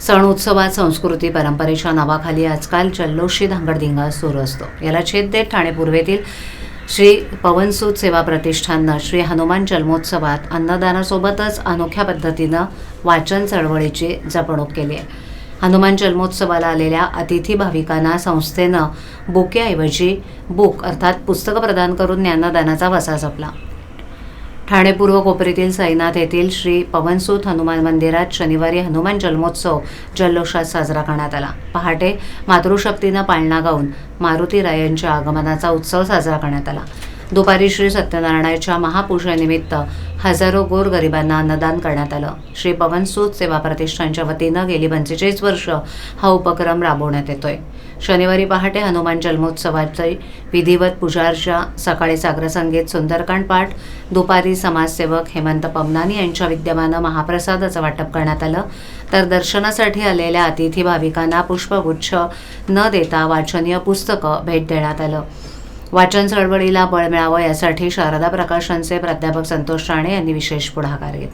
सण उत्सवात संस्कृती परंपरेच्या नावाखाली आजकाल जल्लोषी धांगडधिंगा सुरू असतो. याला छेद देत ठाणे पूर्वेतील श्री पवनसूत सेवा प्रतिष्ठाननं श्री हनुमान जन्मोत्सवात अन्नदानासोबतच अनोख्या पद्धतीनं वाचन चळवळीची जपणूक केली आहे. हनुमान जन्मोत्सवाला आलेल्या अतिथी भाविकांना संस्थेनं बुकेऐवजी बुक अर्थात पुस्तकं प्रदान करून ज्ञानदानाचा वसा जपला. ठाणे पूर्व कोपरीतील साईनाथ येथील श्री पवनसूत हनुमान मंदिरात शनिवारी हनुमान जन्मोत्सव जल्लोषात साजरा करण्यात आला. पहाटे मातृशक्तीनं पाळणा गाऊन मारुती रायांच्या आगमनाचा उत्सव साजरा करण्यात आला. दुपारी श्री सत्यनारायणाच्या महापूजेनिमित्त हजारो गोरगरिबांना अन्नदान करण्यात आलं. श्री पवनसूत सेवा प्रतिष्ठानच्या वतीनं गेली पंचेचाळीस वर्ष हा उपक्रम राबवण्यात येतोय. शनिवारी पहाटे हनुमान जन्मोत्सवाची विधिवत पूजार्चा सकाळी साग्रसंगीत सुंदरकांड पाठ दुपारी समाजसेवक हेमंत पमनानी यांच्या विद्यमानं महाप्रसादाचं वाटप करण्यात आलं. तर दर्शनासाठी आलेल्या अतिथी भाविकांना पुष्पगुच्छ न देता वाचनीय पुस्तकं भेट देण्यात आलं. वाचन चळवळीला बळ मिळावं यासाठी शारदा प्रकाशनचे प्राध्यापक संतोष राणे यांनी विशेष पुढाकार घेतला.